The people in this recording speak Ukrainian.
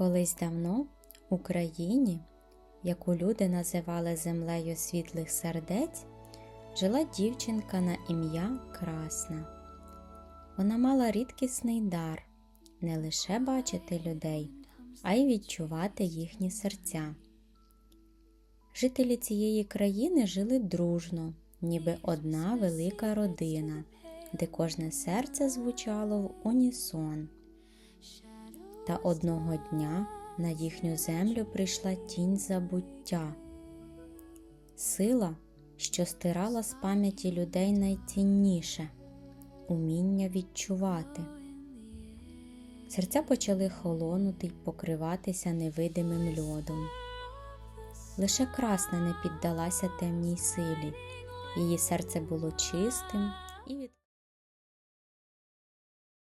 Колись давно Україні, яку люди називали землею світлих сердець, жила дівчинка на ім'я Красна. Вона мала рідкісний дар не лише бачити людей, а й відчувати їхні серця. Жителі цієї країни жили дружно, ніби одна велика родина, де кожне серце звучало в унісон. Та одного дня на їхню землю прийшла тінь забуття, сила, що стирала з пам'яті людей найцінніше уміння відчувати. Серця почали холонути й покриватися невидимим льодом. Лише красна не піддалася темній силі, її серце було чистим і від...